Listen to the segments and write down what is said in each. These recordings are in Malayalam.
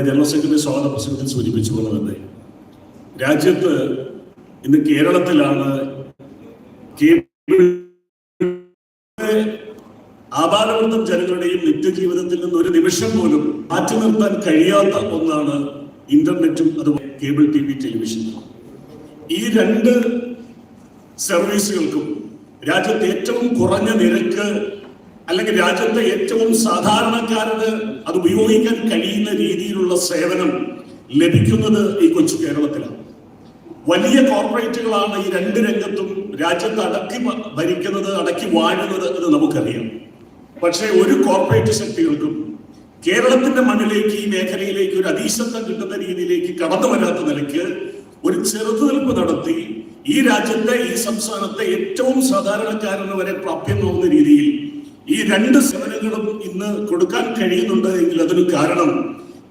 ജനറൽ സെക്രട്ടറി സ്വാഗത പ്രസംഗത്തിൽ സൂചിപ്പിച്ചു പോലെ തന്നെ. രാജ്യത്ത് ഇന്ന് കേരളത്തിലാണ് ആപാലവൃത്തം ജനങ്ങളുടെയും നിത്യജീവിതത്തിൽ നിന്ന് ഒരു നിമിഷം പോലും മാറ്റി നിർത്താൻ കഴിയാത്ത ഒന്നാണ് ഇന്റർനെറ്റും അതുപോലെ കേബിൾ ടി വി ടെലിവിഷനും ഈ രണ്ട് സർവീസുകൾക്കും രാജ്യത്ത് ഏറ്റവും കുറഞ്ഞ നിരക്ക് അല്ലെങ്കിൽ രാജ്യത്തെ ഏറ്റവും സാധാരണക്കാരന് അത് ഉപയോഗിക്കാൻ കഴിയുന്ന രീതിയിലുള്ള സേവനം ലഭിക്കുന്നത് ഈ കൊച്ചു കേരളത്തിലാണ്. വലിയ കോർപ്പറേറ്റുകളാണ് ഈ രണ്ട് രംഗത്തും രാജ്യത്ത് അടക്കി ഭരിക്കുന്നത് അടക്കി വാഴുന്നത് എന്ന് നമുക്കറിയാം. പക്ഷേ ഒരു കോർപ്പറേറ്റ് ശക്തികൾക്കും കേരളത്തിന്റെ മണ്ണിലേക്ക് ഈ മേഖലയിലേക്ക് ഒരു അതീശത്വം കിട്ടുന്ന രീതിയിലേക്ക് കടന്നു വരാത്ത നിലയ്ക്ക് ഒരു ചെറുതുനിൽപ്പ് നടത്തി ഈ രാജ്യത്തെ ഈ സംസ്ഥാനത്തെ ഏറ്റവും സാധാരണക്കാരന് വരെ പ്രാപ്യമാവുന്ന രീതിയിൽ ഈ രണ്ട് സേവനങ്ങളും ഇന്ന് കൊടുക്കാൻ കഴിയുന്നുണ്ട് എങ്കിൽ അതിന് കാരണം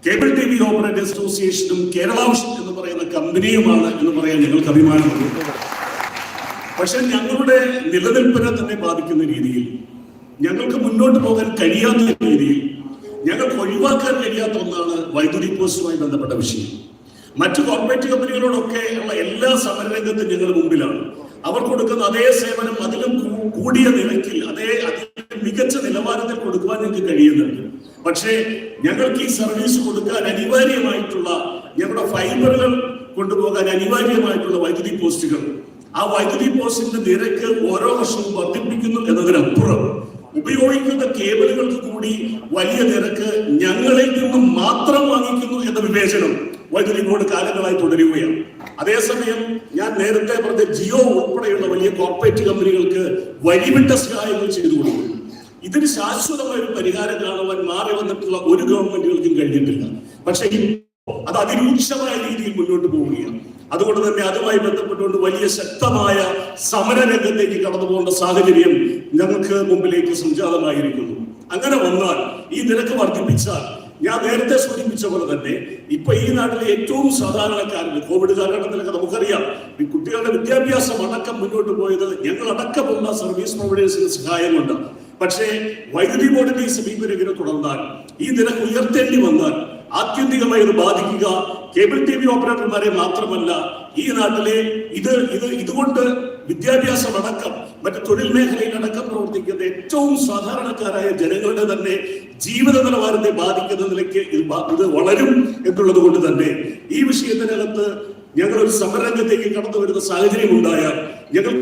കേബിൾ ടി വി ഓപ്പറേറ്റേഴ്സ് അസോസിയേഷനും കേരള വിഷൻ എന്ന് പറയുന്ന കമ്പനിയുമാണ് എന്ന് പറയാൻ ഞങ്ങൾക്ക് അഭിമാനമുണ്ട്. പക്ഷെ ഞങ്ങളുടെ നിലനിൽപ്പിനെ തന്നെ ബാധിക്കുന്ന രീതിയിൽ ഞങ്ങൾക്ക് മുന്നോട്ട് പോകാൻ കഴിയാത്ത രീതിയിൽ ഞങ്ങൾക്ക് ഒഴിവാക്കാൻ കഴിയാത്ത ഒന്നാണ് വൈദ്യുതി പോസ്റ്റുമായി ബന്ധപ്പെട്ട വിഷയം. മറ്റു കോർപ്പറേറ്റ് കമ്പനികളോടൊക്കെ ഉള്ള എല്ലാ സമരരംഗത്തും ഞങ്ങൾ മുമ്പിലാണ്. അവർ കൊടുക്കുന്ന അതേ സേവനം അതിലും കൂടിയ നിലയ്ക്ക് അതേ മികച്ച നിലവാരത്തിൽ കൊടുക്കുവാൻ ഞങ്ങൾക്ക് കഴിയുന്നുണ്ട്. പക്ഷേ ഞങ്ങൾക്ക് ഈ സർവീസ് കൊടുക്കാൻ അനിവാര്യമായിട്ടുള്ള ഞങ്ങളുടെ ഫൈബറുകൾ കൊണ്ടുപോകാൻ അനിവാര്യമായിട്ടുള്ള വൈദ്യുതി പോസ്റ്റുകൾ ആ വൈദ്യുതി പോസ്റ്റിന്റെ നിരക്ക് ഓരോ വർഷവും വർദ്ധിപ്പിക്കുന്നു എന്നതിനപ്പുറം ഉപയോഗിക്കുന്ന കേബിളുകൾക്ക് കൂടി വലിയ നിരക്ക് ഞങ്ങളിൽ നിന്നും മാത്രം വാങ്ങിക്കുന്നു എന്ന വിവേചനം വൈദ്യുതി ബോർഡ് കാലങ്ങളായി തുടരുകയാണ്. അതേസമയം ഞാൻ നേരത്തെ പറഞ്ഞ ജിയോ ഉൾപ്പെടെയുള്ള വലിയ കോർപ്പറേറ്റ് കമ്പനികൾക്ക് വഴിവിട്ട സഹായങ്ങൾ ചെയ്തു കൊടുക്കുന്നു. ഇതിന് ശാശ്വതമായ ഒരു പരിഹാരം കാണുവാൻ മാറി വന്നിട്ടുള്ള ഒരു ഗവൺമെന്റുകൾക്കും കഴിഞ്ഞിട്ടില്ല. പക്ഷെ അത് അതിരൂക്ഷമായ രീതിയിൽ മുന്നോട്ട് പോവുകയാണ്. അതുകൊണ്ട് തന്നെ അതുമായി ബന്ധപ്പെട്ടുകൊണ്ട് വലിയ ശക്തമായ സമരരംഗത്തേക്ക് കടന്നു പോകേണ്ട സാഹചര്യം ഞങ്ങൾക്ക് മുമ്പിലേക്ക് സംജാതമായിരിക്കുന്നു. അങ്ങനെ വന്നാൽ ഈ നിരക്ക് വർദ്ധിപ്പിച്ചാൽ ഞാൻ നേരത്തെ സൂചിപ്പിച്ച പോലെ തന്നെ ഇപ്പൊ ഈ നാട്ടിലെ ഏറ്റവും സാധാരണക്കാരന് കോവിഡ് കാലഘട്ടത്തിലൊക്കെ നമുക്കറിയാം ഈ കുട്ടികളുടെ വിദ്യാഭ്യാസം അടക്കം മുന്നോട്ട് പോയത് ഞങ്ങൾ അടക്കമുള്ള സർവീസ് പ്രൊവൈഡേഴ്സിന് സഹായം കൊണ്ട് പക്ഷേ വൈദ്യുതി ബോർഡിന്റെ ഈ സമീപനം ഇങ്ങനെ തുടർന്നാൽ ഈ നിരക്ക് ഉയർത്തേണ്ടി വന്നാൽ ആത്യന്തികമായി ഇത് ബാധിക്കുക. കേബിൾ ടി വി ഓപ്പറേറ്റർമാരെ മാത്രമല്ല ഈ നാട്ടിലെ ഇത് ഇത് ഇതുകൊണ്ട് വിദ്യാഭ്യാസം അടക്കം മറ്റ് തൊഴിൽ മേഖലയിൽ അടക്കം പ്രവർത്തിക്കുന്ന ഏറ്റവും സാധാരണക്കാരായ ജനങ്ങളുടെ തന്നെ ജീവിത നിലവാരത്തെ ബാധിക്കുന്ന നിലയ്ക്ക് ഇത് ഇത് വളരും എന്നുള്ളത് കൊണ്ട് തന്നെ ഈ വിഷയത്തിനകത്ത് ഞങ്ങൾ ഒരു സമരരംഗത്തേക്ക് കടന്നു വരുന്ന സാഹചര്യം ഉണ്ടായാൽ ഞങ്ങൾ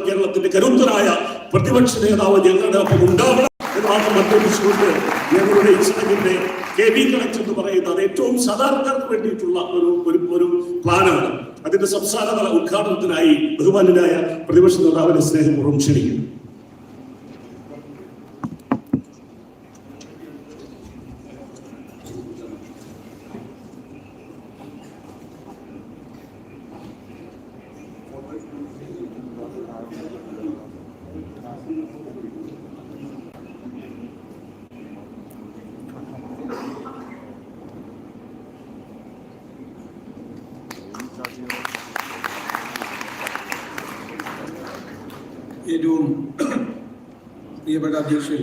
കേരളത്തിന്റെ കരുത്തരായ പ്രതിപക്ഷ നേതാവ് ഞങ്ങളുടെ ഒപ്പം ഉണ്ടാവണം എന്ന് മാത്രം അഭ്യർത്ഥിച്ചുകൊണ്ട് ഞങ്ങളുടെ ചടങ്ങിന്റെ കെ വി കണക്ട് എന്ന് പറയുന്നത് അത് ഏറ്റവും സാധാരണക്കാർക്ക് വേണ്ടിയിട്ടുള്ള ഒരു ഒരു ഒരു പ്ലാനാണ്. അതിന്റെ സംസ്ഥാനതല ഉദ്ഘാടനത്തിനായി ബഹുമാനായ പ്രതിപക്ഷ നേതാവിന്റെ സ്നേഹപൂർവം ക്ഷണിക്കുന്നു. ഏറ്റവും പ്രിയപ്പെട്ട അധ്യക്ഷൻ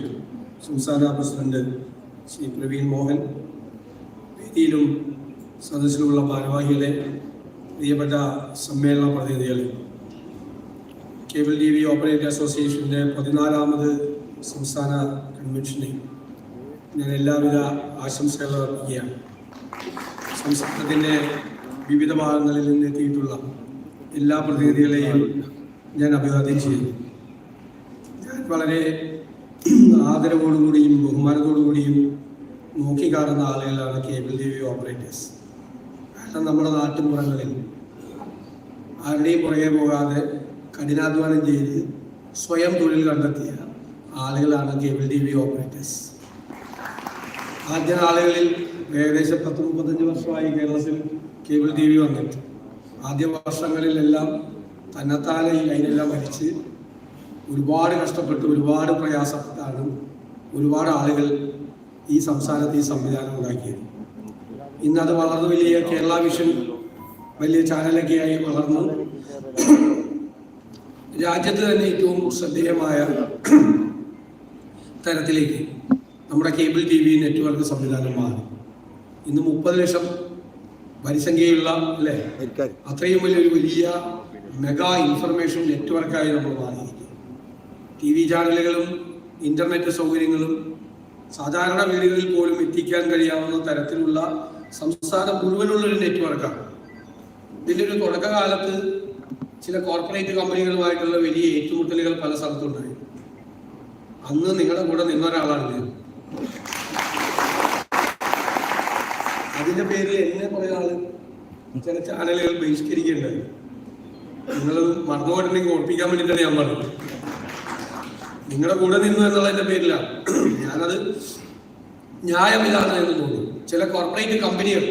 സംസ്ഥാന പ്രസിഡന്റ് ശ്രീ പ്രവീൺ മോഹൻ വേദിയിലും സദസ്സിലുമുള്ള ഭാരവാഹികളെ പ്രിയപ്പെട്ട സമ്മേളന പ്രതിനിധികളെ. കേബിൾ ടി വി ഓപ്പറേറ്റർ അസോസിയേഷന്റെ പതിനാലാമത് സംസ്ഥാന കൺവെൻഷനെ ഞാൻ എല്ലാവിധ ആശംസകൾ അർപ്പിക്കുകയാണ്. സംസ്ഥാനത്തിന്റെ വിവിധ ഭാഗങ്ങളിൽ നിന്ന് എത്തിയിട്ടുള്ള എല്ലാ പ്രതിനിധികളെയും ഞാൻ അഭിവാദ്യം ചെയ്യുന്നു. ഞാൻ വളരെ ആദരവോടുകൂടിയും ബഹുമാനത്തോടുകൂടിയും നോക്കിക്കാണുന്ന ആളുകളാണ് കേബിൾ ടി വി ഓപ്പറേറ്റേഴ്സ്. കാരണം നമ്മുടെ നാട്ടുമ്പുറങ്ങളിൽ ആരുടെയും പുറകെ പോകാതെ കഠിനാധ്വാനം ചെയ്ത് സ്വയം തൊഴിൽ കണ്ടെത്തിയ ആളുകളാണ് കേബിൾ ടി വി ഓപ്പറേറ്റേഴ്സ്. ആദ്യ നാളുകളിൽ ഏകദേശം പത്ത് മുപ്പത്തഞ്ച് വർഷമായി കേരളത്തിൽ കേബിൾ ടി വി വന്നിട്ട്. ആദ്യ വർഷങ്ങളിലെല്ലാം തന്നെത്താനെ ഈ ലൈനെല്ലാം വലിച്ച് ഒരുപാട് കഷ്ടപ്പെട്ട് ഒരുപാട് പ്രയാസപ്പെട്ടാണ് ഒരുപാട് ആളുകൾ ഈ സംസ്ഥാനത്ത് ഈ സംവിധാനം ഉണ്ടാക്കിയത്. ഇന്നത് വളർന്നു വലിയ കേരള വിഷൻ വലിയ ചാനലൊക്കെയായി വളർന്നു രാജ്യത്ത് തന്നെ ഏറ്റവും ശ്രദ്ധേയമായ തരത്തിലേക്ക് നമ്മുടെ കേബിൾ ടി വി നെറ്റ്വർക്ക് സംവിധാനം മാറി. ഇന്ന് മുപ്പത് ലക്ഷം വരിസംഖ്യയുള്ള അല്ലേ? അത്രയും വലിയൊരു വലിയ മെഗാ ഇൻഫർമേഷൻ നെറ്റ്വർക്കായി നമ്മൾ മാറിയിരിക്കുന്നു ടി വി ചാനലുകളും ഇന്റർനെറ്റ് സൗകര്യങ്ങളും സാധാരണ വീടുകളിൽ പോലും എത്തിക്കാൻ കഴിയാവുന്ന തരത്തിലുള്ള സംസ്ഥാനം മുഴുവനുള്ള ഒരു നെറ്റ്വർക്കാണ്. ഇതിന്റെ ഒരു തുടക്കകാലത്ത് ചില കോർപ്പറേറ്റ് കമ്പനികളുമായിട്ടുള്ള വലിയ ഏറ്റുമുട്ടലുകൾ പല സ്ഥലത്തുണ്ടായി. അന്ന് നിങ്ങളുടെ കൂടെ നിന്ന ഒരാളാണ് ഞാൻ. അതിന്റെ പേരിൽ എന്നെ കുറെ ആൾ ചില ചാനലുകൾ നിങ്ങളത് മറന്നുപോയിട്ടുണ്ടെങ്കിൽ ഓർപ്പിക്കാൻ വേണ്ടിയിട്ടാണ് ഞാൻ പറഞ്ഞത്. നിങ്ങളുടെ കൂടെ നിന്നു എന്നുള്ളതിന്റെ പേരിലാണ് ഞാനത് ന്യായമില്ലാതെ എന്ന് തോന്നുന്നു. ചില കോർപ്പറേറ്റ് കമ്പനികൾ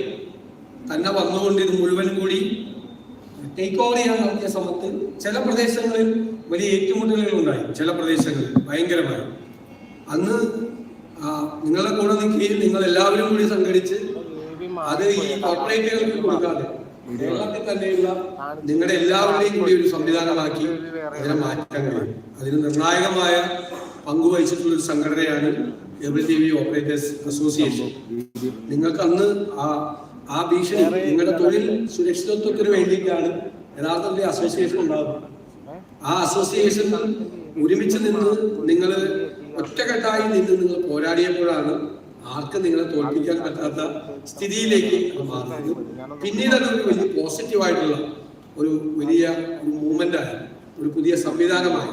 തന്നെ വന്നുകൊണ്ട് ഇത് മുഴുവൻ കൂടി ടേക്ക് ഓവർ ചെയ്യാൻ നടത്തിയ സമയത്ത് ചില പ്രദേശങ്ങളിൽ വലിയ ഏറ്റുമുട്ടലുകൾ ഉണ്ടായി. ചില പ്രദേശങ്ങളിൽ ഭയങ്കരമായി. അന്ന് നിങ്ങളുടെ കൂടെ നിൽക്കുകയും നിങ്ങൾ എല്ലാവരും കൂടി സംഘടിച്ച് അത് ഈ കോർപ്പറേറ്റുകൾക്ക് കൊടുക്കാതെ കേരളത്തിൽ തന്നെയുള്ള നിങ്ങളുടെ എല്ലാവരുടെയും കൂടി ഒരു സംവിധാനമാക്കി അതിനെ മാറ്റാൻ കഴിയും. അതിന് നിർണായകമായ പങ്കുവഹിച്ചിട്ടുള്ള ഒരു സംഘടനയാണ് cable T V operators association. നിങ്ങൾക്ക് അന്ന് ആ ആ ഭീഷണി നിങ്ങളുടെ തൊഴിൽ സുരക്ഷിതത്വത്തിന് വേണ്ടിയിട്ടാണ് യഥാർത്ഥത്തിൽ അസോസിയേഷൻ ഉണ്ടാകുന്നത് ആ അസോസിയേഷൻ ഒരുമിച്ച് നിന്ന് നിങ്ങൾ ഒറ്റക്കെട്ടായി നിന്ന് നിങ്ങൾ പോരാടിയപ്പോഴാണ് ആർക്കും നിങ്ങളെ തോൽപ്പിക്കാൻ പറ്റാത്ത സ്ഥിതിയിലേക്ക് അത് മാറുന്നത് പിന്നീട് അതൊരു വലിയ പോസിറ്റീവായിട്ടുള്ള ഒരു വലിയ ഒരു മൂവ്മെന്റായി ഒരു പുതിയ സംവിധാനമായി.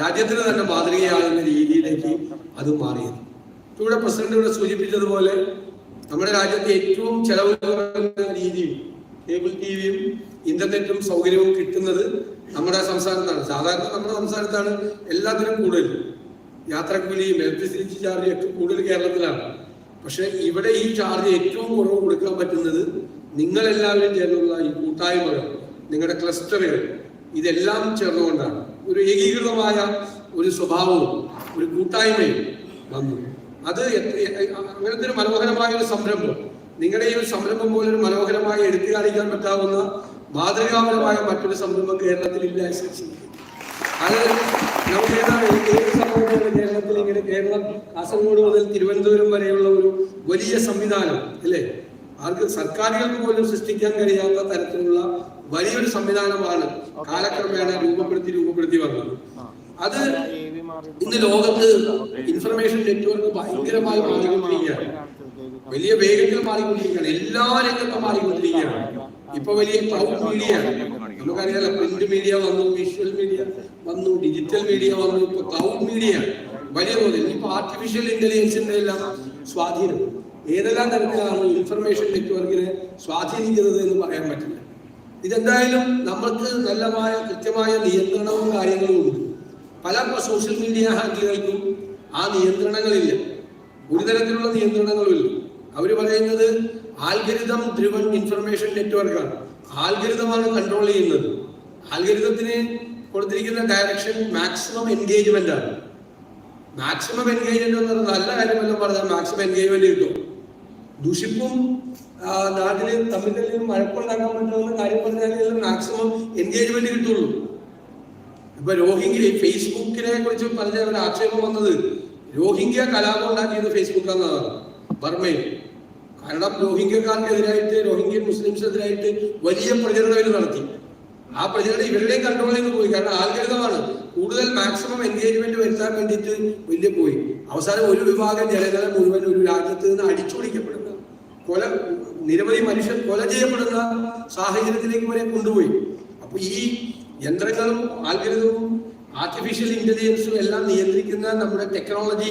രാജ്യത്തിന് തന്നെ മാതൃകയാകുന്ന രീതിയിലേക്ക് അത് മാറിയത്. ഇവിടെ പ്രസിഡന്റ് ഇവിടെ സൂചിപ്പിച്ചതുപോലെ നമ്മുടെ രാജ്യത്തെ ഏറ്റവും ചെലവ് രീതിയും കേബിൾ ടി വിയും ഇന്റർനെറ്റും സൗകര്യവും കിട്ടുന്നത് നമ്മുടെ സംസ്ഥാനത്താണ്. സാധാരണ നമ്മുടെ സംസ്ഥാനത്താണ് എല്ലാത്തിനും കൂടുതൽ. യാത്രക്കൂലിയും ഇലക്ട്രിസിറ്റി ചാർജും ഒക്കെ കൂടുതൽ കേരളത്തിലാണ്. പക്ഷെ ഇവിടെ ഈ ചാർജ് ഏറ്റവും കുറവ് കൊടുക്കാൻ പറ്റുന്നത് നിങ്ങൾ എല്ലാവരും ചേർന്നുള്ള ഈ കൂട്ടായ്മകൾ നിങ്ങളുടെ ക്ലസ്റ്ററുകൾ ഇതെല്ലാം ചേർന്നുകൊണ്ടാണ്. ഒരു ഏകീകൃതമായ ഒരു സ്വഭാവവും ഒരു കൂട്ടായ്മയും വന്നു. അത് അങ്ങനത്തെ ഒരു മനോഹരമായ ഒരു സംരംഭം. നിങ്ങളുടെ ഈ ഒരു സംരംഭം പോലെ ഒരു മനോഹരമായി എടുത്തു കാണിക്കാൻ പറ്റാവുന്ന മാതൃകാപരമായ മറ്റൊരു സംരംഭം കേരളത്തിൽ ഇല്ല അത് നമുക്ക് ഏതാണ് ഏത് സമൂഹമാണ് കേരളത്തിൽ ഇങ്ങനെ കേരളം കാസർഗോഡ് മുതൽ തിരുവനന്തപുരം വരെയുള്ള ഒരു വലിയ സംവിധാനം അല്ലേ? ആർക്ക് സർക്കാരുകൾക്ക് പോലും സൃഷ്ടിക്കാൻ കഴിയാത്ത തരത്തിലുള്ള വലിയൊരു സംവിധാനമാണ് കാലക്രമേണ രൂപപ്പെടുത്തി രൂപപ്പെടുത്തി വന്നത്. അത് ഇന്ന് ലോകത്ത് ഇൻഫർമേഷൻ നെറ്റ്വർക്ക് ഭയങ്കരമായി മാറിക്കൊണ്ടിരിക്കുകയാണ്. വലിയ വേഗത്തിൽ മാറിക്കൊണ്ടിരിക്കുകയാണ്. എല്ലാ രംഗത്തും മാറിക്കൊണ്ടിരിക്കുകയാണ്. ഇപ്പൊ വലിയ ക്ലൗഡ് മീഡിയ നമുക്കറിയാലോ പ്രിന്റ് മീഡിയ വന്നു വിഷ്വൽ മീഡിയ വന്നു ഡിജിറ്റൽ മീഡിയ വന്നു ഇപ്പൊ ക്ലൗഡ് മീഡിയ വലിയ തോതിൽ. ഇപ്പൊ ആർട്ടിഫിഷ്യൽ ഇന്റലിജൻസിന്റെ എല്ലാം സ്വാധീനം. ഏതെല്ലാം തരത്തിലാണ് ഇൻഫർമേഷൻ നെറ്റ്വർക്കിനെ സ്വാധീനിക്കുന്നത് എന്ന് പറയാൻ പറ്റില്ല. ഇതെന്തായാലും നമ്മൾക്ക് നല്ലമായ കൃത്യമായ നിയന്ത്രണവും കാര്യങ്ങളും ഉണ്ട്. പല സോഷ്യൽ മീഡിയ ഹാൻഡിലുകൾക്കും ആ നിയന്ത്രണങ്ങളില്ല. ഒരു തരത്തിലുള്ള നിയന്ത്രണങ്ങളും ഇല്ല അവർ പറയുന്നത് ആൽഗരിതം ഡ്രിവൺ ഇൻഫർമേഷൻ നെറ്റ്വർക്കാണ് ആൽഗരിതമാണ് കൺട്രോൾ ചെയ്യുന്നത്. ആൽഗരിതത്തിന് കൊടുത്തിരിക്കുന്ന ഡയറക്ഷൻ മാക്സിമം എൻഗേജ്മെന്റ് ആണ്. മാക്സിമം എൻഗേജ്മെന്റ് എന്ന് പറഞ്ഞാൽ നല്ല കാര്യമല്ല പറഞ്ഞാൽ മാക്സിമം എൻഗേജ്മെന്റ് കിട്ടും. ദുഷിപ്പും നാട്ടിൽ തമ്മിൽ മഴക്കുണ്ടാക്കാൻ പറ്റുന്ന കാര്യം പറഞ്ഞാൽ മാക്സിമം എൻഗേജ്മെന്റ് കിട്ടുള്ളൂ. ഇപ്പൊ രോഹിംഗ്യ ഫേസ്ബുക്കിനെ കുറിച്ച് ഒരു ആക്ഷേപം വന്നത്. രോഹിംഗ്യ കലാപം ഉണ്ടാക്കിയത് ഫേസ്ബുക്ക് എന്നതാണ് ബർമയിൽ കാരണം രോഹിംഗ്യക്കാർക്കെതിരായിട്ട് രോഹിംഗ്യൻ മുസ്ലിംസിനെതിരായിട്ട് വലിയ പ്രചരണം ഇവർ നടത്തി. ആ പ്രചരണം ഇവരുടെയും കൺട്രോളിൽ നിന്ന് പോയി. കാരണം ആൽഗരിതമാണ് കൂടുതൽ മാക്സിമം എൻഗേജ്മെന്റ് വരുത്താൻ വേണ്ടിയിട്ട് വലിയ പോയി. അവസാനം ഒരു വിഭാഗം ജനങ്ങളെ മുഴുവൻ ഒരു രാജ്യത്ത് നിന്ന് അടിച്ചൊടിക്കപ്പെടുന്ന കൊല നിരവധി മനുഷ്യർ കൊല ചെയ്യപ്പെടുന്ന സാഹചര്യത്തിലേക്ക് വരെ കൊണ്ടുപോയി. അപ്പൊ ഈ യന്ത്രങ്ങളും ആൽഗരിതവും ആർട്ടിഫിഷ്യൽ ഇന്റലിജൻസും എല്ലാം നിയന്ത്രിക്കുന്ന നമ്മുടെ ടെക്നോളജി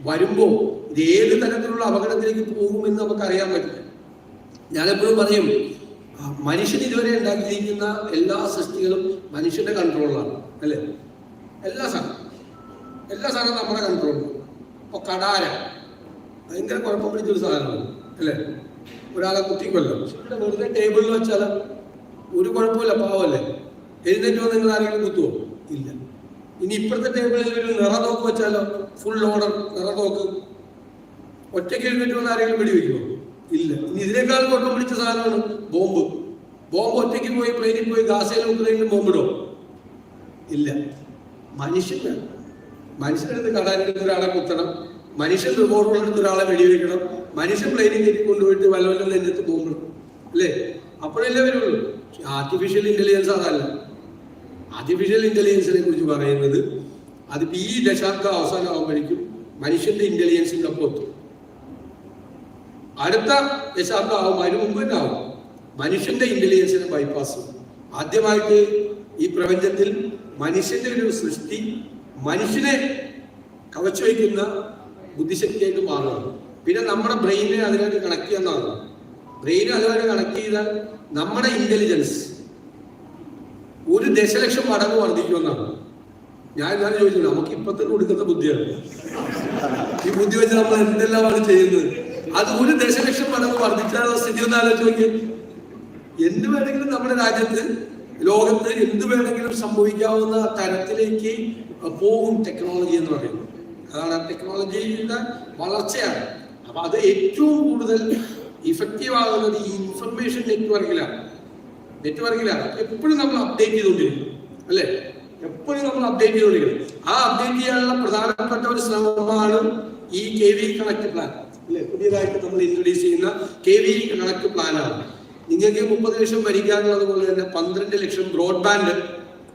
വരുമ്പോൾ ഇത് ഏത് തരത്തിലുള്ള അപകടത്തിലേക്ക് പോകുമെന്ന് നമുക്ക് അറിയാൻ പറ്റില്ല. ഞാനെപ്പോഴും പറയും മനുഷ്യൻ ഇതുവരെ ഉണ്ടാക്കിയിരിക്കുന്ന എല്ലാ സൃഷ്ടികളും മനുഷ്യന്റെ കൺട്രോളിലാണ് അല്ലേ? എല്ലാ സാധനം എല്ലാ സാധനവും നമ്മുടെ കൺട്രോളിലാണ് ഇപ്പൊ കടാര ഭയങ്കര കുഴപ്പം പിടിച്ചൊരു സാധനമാണ് അല്ലേ? ഒരാളെ കുത്തിക്കൊല്ലോ. ഇവിടെ വെറുതെ ടേബിളിൽ വെച്ചാൽ ഒരു കുഴപ്പമില്ല പാവല്ലേ എഴുന്നേറ്റ് നിങ്ങൾ ആരെങ്കിലും കുത്തുവോ? ഇല്ല. ഇനി ഇപ്പോഴത്തെ ടേബിളിൽ ഒരു നിറ നിറനോക്ക് വെച്ചാലോ? ഫുൾ ഓർഡർ നിറനോക്ക് ഒറ്റയ്ക്ക് എഴുന്നേറ്റ് വന്ന് ആരെങ്കിലും വെടിവെക്കുമോ ഇല്ല. ഇനി ഇതിനേക്കാൾ കുഴപ്പം പിടിച്ച സാധനമാണ് ബോംബ്. ബോംബ് ഒറ്റയ്ക്ക് പോയി പ്ലെയിനിൽ പോയി ഗാസയിലും ഉക്രൈനിലും ബോംബിടോ ഇല്ല. മനുഷ്യന് മനുഷ്യനെടുത്ത് കടാനെടുത്ത് ഒരാളെ കുത്തണം. മനുഷ്യൻ റിപ്പോർട്ടുകളെടുത്ത് ഒരാളെ വെടിവെക്കണം മനുഷ്യൻ പ്ലെയിനിൽ കയറ്റി കൊണ്ടുപോയിട്ട് വല്ല വല്ല നെഞ്ചത്ത് ബോംബിടും അല്ലേ? അപ്പോഴല്ലേ വരുള്ളൂ. ആർട്ടിഫിഷ്യൽ ഇന്റലിജൻസ് അതല്ല. ആർട്ടിഫിഷ്യൽ ഇന്റലിജൻസിനെ കുറിച്ച് പറയുന്നത് അത് ഈ ദശാബ്ദം അവസാനമാകുമ്പോഴേക്കും മനുഷ്യന്റെ ഇന്റലിജൻസിന്റെ ഒപ്പം എത്തും. അടുത്ത ദശാബ്ദം ആവും അതിന് മുമ്പ് തന്നെ ആവും. മനുഷ്യന്റെ ഇന്റലിജൻസിന് ബൈപ്പാസ്. ആദ്യമായിട്ട് ഈ പ്രപഞ്ചത്തിൽ മനുഷ്യന്റെ ഒരു സൃഷ്ടി മനുഷ്യനെ കവച്ചു വയ്ക്കുന്ന ബുദ്ധിശക്തിയായിട്ട് മാറുകയാണ്. പിന്നെ നമ്മുടെ ബ്രെയിനെ അതിനായിട്ട് കണക്ട് ചെയ്യാന്നാണ് ബ്രെയിനെ അതുമായിട്ട് കണക്ട് ചെയ്താൽ നമ്മുടെ ഇന്റലിജൻസ് ഒരു ദശലക്ഷം മടങ്ങ് വർദ്ധിക്കുമെന്നാണ്. ഞാൻ ഞാൻ ചോദിച്ചു നമുക്ക് ഇപ്പൊ തന്നെ കൊടുക്കുന്ന ബുദ്ധിയാണ്. ഈ ബുദ്ധി വെച്ച് നമ്മൾ എന്തെല്ലാമാണ് ചെയ്യുന്നത്? അത് ഒരു ദശലക്ഷം മടങ്ങ് വർദ്ധിച്ചാലുള്ള സ്ഥിതി ഒന്ന് ആലോചിച്ച് എന്ത് വേണമെങ്കിലും നമ്മുടെ രാജ്യത്ത് ലോകത്ത് എന്ത് വേണമെങ്കിലും സംഭവിക്കാവുന്ന തരത്തിലേക്ക് പോകും ടെക്നോളജി എന്ന് പറയുന്നത്. അതാണ് ടെക്നോളജിയുടെ വളർച്ചയാണ്. അപ്പൊ അത് ഏറ്റവും കൂടുതൽ ഇഫക്റ്റീവ് ആകുന്നത് ഈ ഇൻഫർമേഷൻ നെറ്റ്വർക്കിലാണ് നെറ്റ്വർക്കിലാണ്. എപ്പോഴും നമ്മൾ അപ്ഡേറ്റ് ചെയ്തുകൊണ്ടിരിക്കും. അല്ലേ? എപ്പോഴും നമ്മൾ അപ്ഡേറ്റ് ചെയ്തുകൊണ്ടിരിക്കും. ആ അപ്ഡേറ്റ് ചെയ്യാനുള്ള പ്രധാനപ്പെട്ട ഒരു ശ്രമമാണ് ഈ കെ വി കണക്ട് പ്ലാൻ അല്ലെ? പുതിയതായിട്ട് നമ്മൾ ഇൻട്രൊഡ്യൂസ് ചെയ്യുന്ന കെ വി കണക്ട് പ്ലാനാണ് നിങ്ങൾക്ക് മുപ്പത് ലക്ഷം ഭരിക്കാനുള്ളത് പോലെ തന്നെ പന്ത്രണ്ട് ലക്ഷം ബ്രോഡ്ബാൻഡ്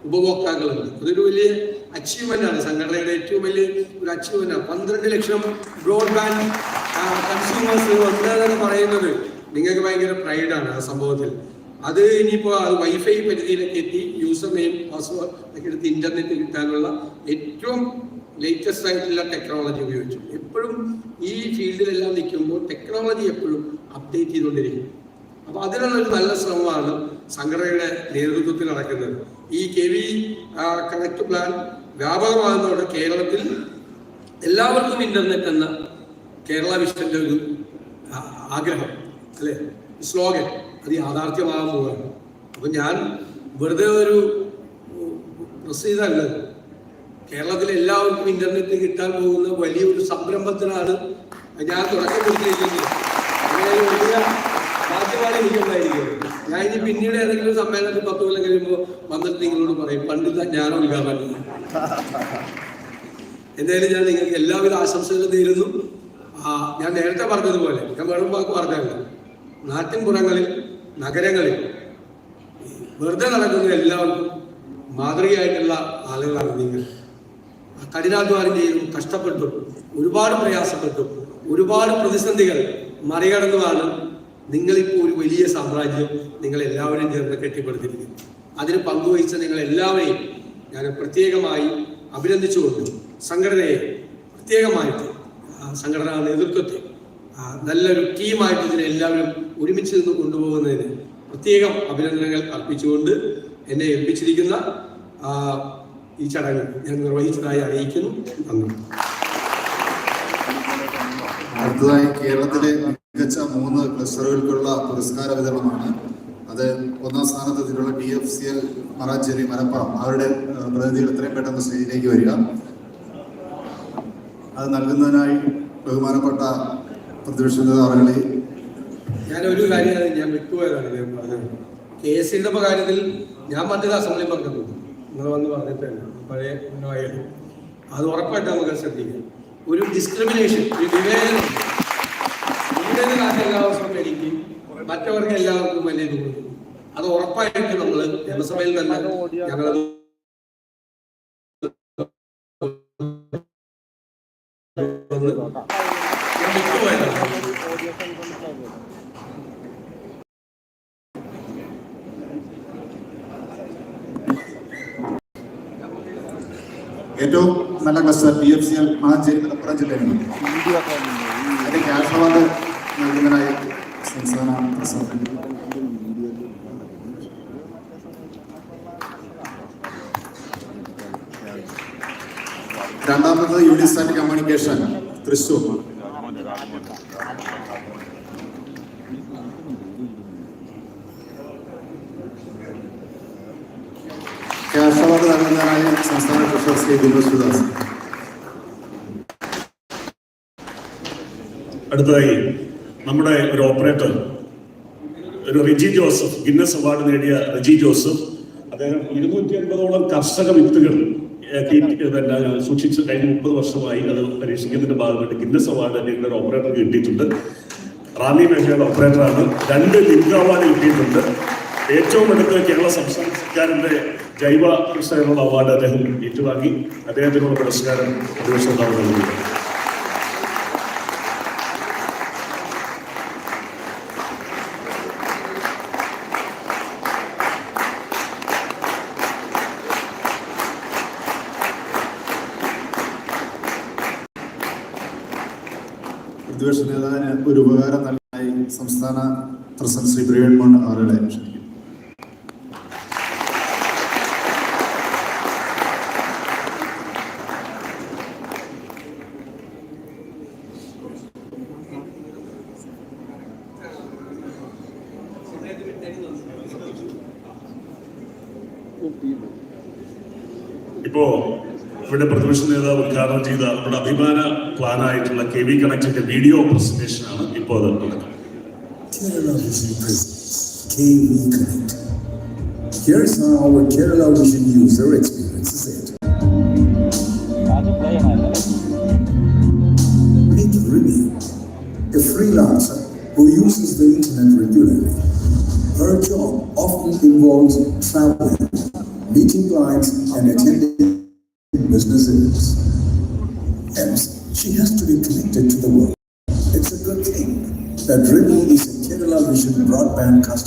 ഉപഭോക്താക്കളുണ്ട്. അതൊരു വലിയ അച്ചീവ്മെന്റ് ആണ്. സംഘടനയുടെ ഏറ്റവും വലിയ ഒരു അച്ചീവ്മെന്റ് ആണ്. പന്ത്രണ്ട് ലക്ഷം ബ്രോഡ്ബാൻഡ് കൺസ്യൂമേഴ്സ് വന്നതെന്ന് പറയുന്നത്. നിങ്ങൾക്ക് ഭയങ്കര പ്രൈഡാണ് ആ സംഭവത്തിൽ. അത് ഇനിയിപ്പോ അത് വൈഫൈ പരിധിയിലേക്ക് എത്തി യൂസർ നെയിം പാസ്വേഡ് ഒക്കെ എടുത്ത് ഇന്റർനെറ്റ് കിട്ടാനുള്ള ഏറ്റവും ലേറ്റസ്റ്റ് ആയിട്ടുള്ള ടെക്നോളജി ഉപയോഗിച്ചു. എപ്പോഴും ഈ ഫീൽഡിലെല്ലാം നിൽക്കുമ്പോൾ ടെക്നോളജി എപ്പോഴും അപ്ഡേറ്റ് ചെയ്തുകൊണ്ടിരിക്കും. അപ്പൊ അതിനുള്ള ഒരു നല്ല ശ്രമമാണ് സംഘടനയുടെ നേതൃത്വത്തിൽ നടക്കുന്നത്. ഈ കെ വി കണക്ട് പ്ലാൻ വ്യാപകമാകുന്നതോടെ കേരളത്തിൽ എല്ലാവർക്കും ഇന്റർനെറ്റ് എന്ന കേരള വിഷന്റെ ഒരു ആഗ്രഹം അല്ലെ? സ്ലോഗൻ അത് യാഥാർത്ഥ്യമാകാൻ പോവുകയാണ് അപ്പൊ ഞാൻ വെറുതെ ഒരു പ്രസ് കേരളത്തിലെ എല്ലാവർക്കും ഇന്റർനെറ്റ് കിട്ടാൻ പോകുന്ന വലിയൊരു സംരംഭത്തിനാണ് ഞാൻ തുടക്കം കൊടുത്തിരിക്കുന്നത് ഞാൻ ഇനി പിന്നീട് ഏതെങ്കിലും സമ്മേളനത്തിൽ പത്ത് കൊല്ലം കഴിയുമ്പോൾ വന്നിട്ട് നിങ്ങളോട് പറയും പണ്ടില്ല ഞാൻ ഉദ്ഘാടനം. എന്തായാലും ഞാൻ നിങ്ങൾക്ക് എല്ലാവിധ ആശംസകളും നേരുന്നു. ഞാൻ നേരത്തെ പറഞ്ഞതുപോലെ ഞാൻ വെറും വാക്ക് പറഞ്ഞല്ല നാട്ടിൻപുറങ്ങളിൽ നഗരങ്ങളിൽ വെറുതെ നടക്കുന്ന എല്ലാവർക്കും മാതൃകയായിട്ടുള്ള ആളുകളാണ് നിങ്ങൾ. കഠിനാധ്വാനം ചെയ്തും കഷ്ടപ്പെട്ടും ഒരുപാട് പ്രയാസപ്പെട്ടും ഒരുപാട് പ്രതിസന്ധികൾ മറികടന്നുമാണ് നിങ്ങളിപ്പോൾ ഒരു വലിയ സാമ്രാജ്യം നിങ്ങൾ എല്ലാവരും ചേർന്ന് കെട്ടിപ്പടുത്തിരിക്കുന്നത്. അതിന് പങ്കുവഹിച്ച നിങ്ങൾ എല്ലാവരെയും ഞാൻ പ്രത്യേകമായി അഭിനന്ദിച്ചുകൊണ്ട് സംഘടനയെ പ്രത്യേകമായിട്ട് സംഘടനാ നേതൃത്വത്തെ നല്ലൊരു ടീമായിട്ട് ഇതിനെ എല്ലാവരും ഒരുമിച്ച് നിന്ന് കൊണ്ടുപോകുന്നതിന് പ്രത്യേകം അഭിനന്ദനങ്ങൾ അർപ്പിച്ചുകൊണ്ട് എന്നെ ഏൽപ്പിച്ചിരിക്കുന്ന ഈ ചടങ്ങ് ഞാൻ നിർവഹിച്ചതായി അറിയിക്കുന്നു. നന്ദി. അടുത്തതായി കേരളത്തിലെ മികച്ച മൂന്ന് ക്ലസ്റ്ററുകൾക്കുള്ള പുരസ്കാര വിതരണമാണ്. അത് ഒന്നാം സ്ഥാനത്ത് ഇതിലുള്ള D F C L Maracheri Malappuram അവരുടെ പ്രതിനിധികൾ എത്രയും പെട്ടെന്ന് സ്റ്റേജിലേക്ക് വരിക. അത് നൽകുന്നതിനായി ബഹുമാനപ്പെട്ട പ്രതിപക്ഷ നേതാവുകളെ ഞാൻ ഒരു കാര്യം ഞാൻ വിട്ടുപോയതാണ് ഞാൻ പറഞ്ഞത്. കെ എസ് സിയുടെ കാര്യത്തിൽ ഞാൻ പറഞ്ഞത് അസംബ്ലി പറഞ്ഞത് നിങ്ങൾ വന്ന് പറഞ്ഞിട്ടല്ല പഴയ ഉന്നവായാലും അത് ഉറപ്പായിട്ട് നമുക്ക് ശ്രദ്ധിക്കാം. ഒരു ഡിസ്ക്രിമിനേഷൻ ഒരു വിവേചനം. കാര്യം എല്ലാവർക്കും എനിക്ക് മറ്റവർക്ക് എല്ലാവർക്കും വലിയ കൊടുക്കും അത് ഉറപ്പായിട്ട് നമ്മൾ നിയമസഭയിൽ തന്നെ ഞങ്ങളത് ഞാൻ വിട്ടുപോയതാണ് ഏറ്റവും നല്ല cluster P F C L Malappuram ജില്ലയാണ് അതിന്റെ ക്യാഷ് അവാർഡ് നൽകുന്നതിനായി കമ്മ്യൂണിക്കേഷൻ തൃശൂർ അടുത്തതായി നമ്മുടെ ഒരു ഓപ്പറേറ്റർ ഒരു റിജി ജോസഫ് ഗിന്നസ് അവാർഡ് നേടിയ റിജി ജോസഫ്. അദ്ദേഹം ഇരുന്നൂറ്റി അൻപതോളം കർഷക വിത്തുകൾ സൂക്ഷിച്ച് കഴിഞ്ഞ മുപ്പത് വർഷമായി അത് പരീക്ഷിക്കുന്നതിന്റെ ഭാഗമായിട്ട് ഗിന്നസ് അവാർഡ് തന്നെ ഒരു ഓപ്പറേറ്റർ കിട്ടിയിട്ടുണ്ട്. റാന്നി മേഖലയുടെ ഓപ്പറേറ്ററാണ് രണ്ട് ലിംഗ അവാർഡ് കിട്ടിയിട്ടുണ്ട്. ഏറ്റവും അടുത്ത് കേരള സംസ്ഥാന സർക്കാരിന്റെ ജൈവ കൃഷ്ണനുള്ള അവാർഡ് അദ്ദേഹം ഏറ്റുവാങ്ങി. അദ്ദേഹത്തിനുള്ള പുരസ്കാരം പ്രതിപക്ഷ സംസ്ഥാന പ്രസിഡന്റ് ശ്രീ ബ്രിയൻ മോഹൻ അവരുടെ ഇപ്പോ ഇവിടെ പ്രതിപക്ഷ നേതാവ് ഉദ്ഘാടനം ചെയ്ത നമ്മുടെ അഭിമാന പ്ലാനായിട്ടുള്ള കെ വി കണക്റ്റിന്റെ വീഡിയോ പ്രസന്റേഷൻ ആണ് ഇപ്പോൾ അത് നടക്കുന്നത്. Presents KV Connect. Here's how our Kerala Vision user experiences it. Meet Rimi, a freelancer who uses the internet regularly. Her job often involves traveling, meeting clients, and attending business events. Hence, she has to be connected to the world. It's a good thing that Rimi is should be broadband customers.